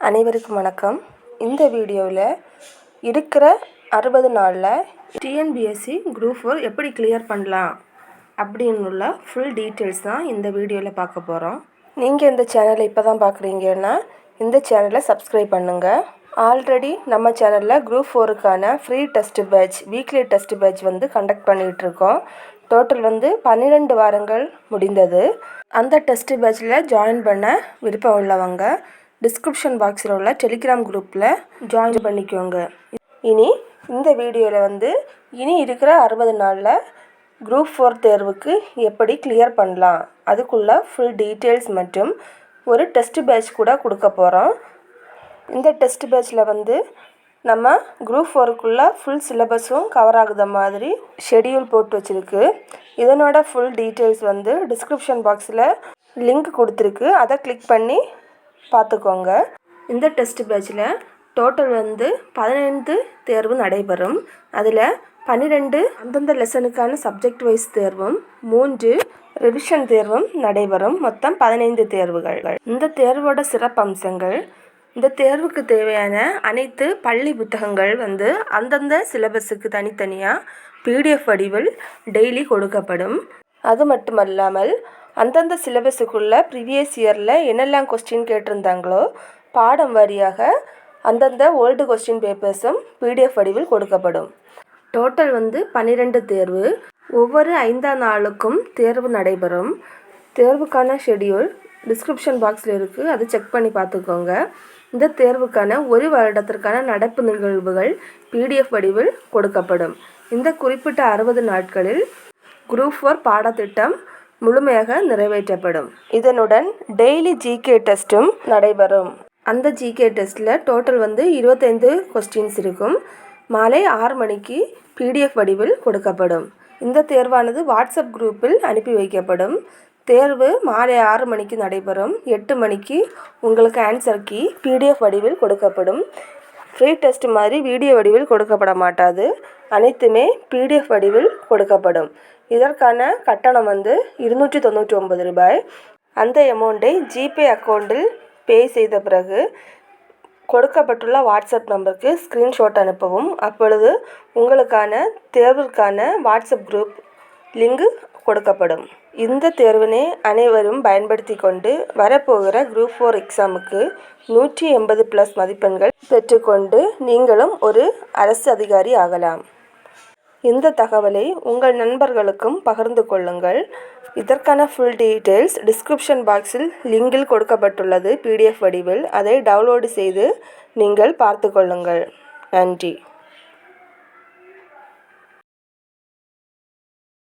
அனைவருக்கும் வணக்கம். இந்த வீடியோவில் இருக்கிற அறுபது நாளில் டிஎன்பிஎஸ்சி குரூப் ஃபோர் எப்படி கிளியர் பண்ணலாம் அப்படின்னுள்ள ஃபுல் டீட்டெயில்ஸ் தான் இந்த வீடியோவில் பார்க்க போகிறோம் நீங்கள் இந்த சேனலை இப்போ தான் பார்க்குறீங்கன்னா இந்த சேனலை சப்ஸ்கிரைப் பண்ணுங்கள் ஆல்ரெடி நம்ம சேனலில் group ஃபோருக்கான free test batch weekly test batch வந்து கண்டக்ட் பண்ணிகிட்ருக்கோம் டோட்டல் வந்து பன்னிரெண்டு வாரங்கள் முடிந்தது. அந்த டெஸ்ட் பேட்சில் ஜாயின் பண்ண விருப்பம் உள்ளவங்க டிஸ்கிரிப்ஷன் பாக்ஸில் உள்ள டெலிகிராம் குரூப்பில் ஜாயின் பண்ணிக்கோங்க. இனி இந்த வீடியோவில் வந்து இனி இருக்கிற அறுபது நாளில் குரூப் ஃபோர் தேர்வுக்கு எப்படி கிளியர் பண்ணலாம்? அதுக்குள்ளே ஃபுல் டீட்டெயில்ஸ் மற்றும் ஒரு டெஸ்ட் பேட்ச் கூட கொடுக்க போகிறோம் இந்த டெஸ்ட் பேட்சில் வந்து நம்ம குரூப் ஃபோருக்குள்ளே ஃபுல் சிலபஸும் கவர் ஆகுத மாதிரி ஷெடியூல் போட்டு வச்சுருக்கு. இதனோட ஃபுல் டீட்டெயில்ஸ் வந்து டிஸ்கிரிப்ஷன் பாக்ஸில் லிங்க் கொடுத்துருக்கு. அதை கிளிக் பண்ணி பார்த்துக்கோங்க. இந்த டெஸ்ட் பேட்சில் டோட்டல் வந்து பதினைந்து தேர்வு நடைபெறும். அதில் பன்னிரெண்டு அந்தந்த லெசனுக்கான சப்ஜெக்ட் வைஸ் தேர்வும் மூன்று ரிவிஷன் தேர்வும் நடைபெறும். மொத்தம் பதினைந்து தேர்வுகள். இந்த தேர்வோட சிறப்பம்சங்கள் இந்த தேர்வுக்கு தேவையான அனைத்து பள்ளி புத்தகங்கள் வந்து அந்தந்த சிலபஸுக்கு தனித்தனியாக பிடிஎஃப் வடிவில் டெய்லி கொடுக்கப்படும். அது மட்டுமல்லாமல் அந்தந்த சிலபஸுக்குள்ள ப்ரீவியஸ் இயரில் என்னெல்லாம் கொஸ்டின் கேட்டிருந்தாங்களோ பாடம் வாரியாக அந்தந்த ஓல்டு கொஸ்டின் பேப்பர்ஸும் பிடிஎஃப் வடிவில் கொடுக்கப்படும். டோட்டல் வந்து பன்னிரெண்டு தேர்வு. ஒவ்வொரு ஐந்தாம் நாளுக்கும் தேர்வு நடைபெறும். தேர்வுக்கான ஷெடியூல் டிஸ்கிரிப்ஷன் பாக்ஸில் இருக்குது அதை செக் பண்ணி பார்த்துக்கோங்க. இந்த தேர்வுக்கான ஒரு வருடத்திற்கான நடப்பு நிகழ்வுகள் பிடிஎஃப் வடிவில் கொடுக்கப்படும். இந்த குறிப்பிட்ட அறுபது நாட்களில் குரூப் ஃபோர் பாடத்திட்டம் முழுமையாக நிறைவேற்றப்படும். இதனுடன் டெய்லி ஜிகே டெஸ்ட்டும் நடைபெறும். அந்த ஜிகே டெஸ்ட்டில் டோட்டல் வந்து இருபத்தைந்து கொஸ்டின்ஸ் இருக்கும். மாலை ஆறு மணிக்கு பிடிஎஃப் வடிவில் கொடுக்கப்படும். இந்த தேர்வானது வாட்ஸ்அப் குரூப்பில் அனுப்பி வைக்கப்படும். தேர்வு மாலை ஆறு மணிக்கு நடைபெறும். எட்டு மணிக்கு உங்களுக்கு ஆன்சர் கீ பிடிஎஃப் வடிவில் கொடுக்கப்படும். ஃப்ரீ டெஸ்ட் மாதிரி வீடியோ வடிவில் கொடுக்கப்பட மாட்டாது அனைத்துமே பிடிஎஃப் வடிவில் கொடுக்கப்படும். இதற்கான கட்டணம் வந்து இருநூற்றி தொண்ணூற்றி ஒம்பது ரூபாய். அந்த அமௌண்ட்டை ஜிபே அக்கௌண்ட்டில் பே செய்த பிறகு கொடுக்கப்பட்டுள்ள வாட்ஸ்அப் நம்பருக்கு ஸ்க்ரீன்ஷாட் அனுப்பவும். அப்பொழுது உங்களுக்கான தேர்விற்கான வாட்ஸ்அப் குரூப் லிங்கு கொடுக்கப்படும். இந்த தேர்வினை அனைவரும் பயன்படுத்தி கொண்டு வரப்போகிற குரூப் ஃபோர் எக்ஸாமுக்கு நூற்றி எண்பது ப்ளஸ் மதிப்பெண்கள் பெற்றுக்கொண்டு நீங்களும் ஒரு அரசு அதிகாரி ஆகலாம். இந்த தகவலை உங்கள் நண்பர்களுக்கும் பகிர்ந்து கொள்ளுங்கள். இதற்கான ஃபுல் டீட்டெயில்ஸ் டிஸ்கிரிப்ஷன் பாக்ஸில் லிங்கில் கொடுக்கப்பட்டுள்ளது பிடிஎஃப் வடிவில். அதை டவுன்லோடு செய்து நீங்கள் பார்த்து கொள்ளுங்கள். நன்றி.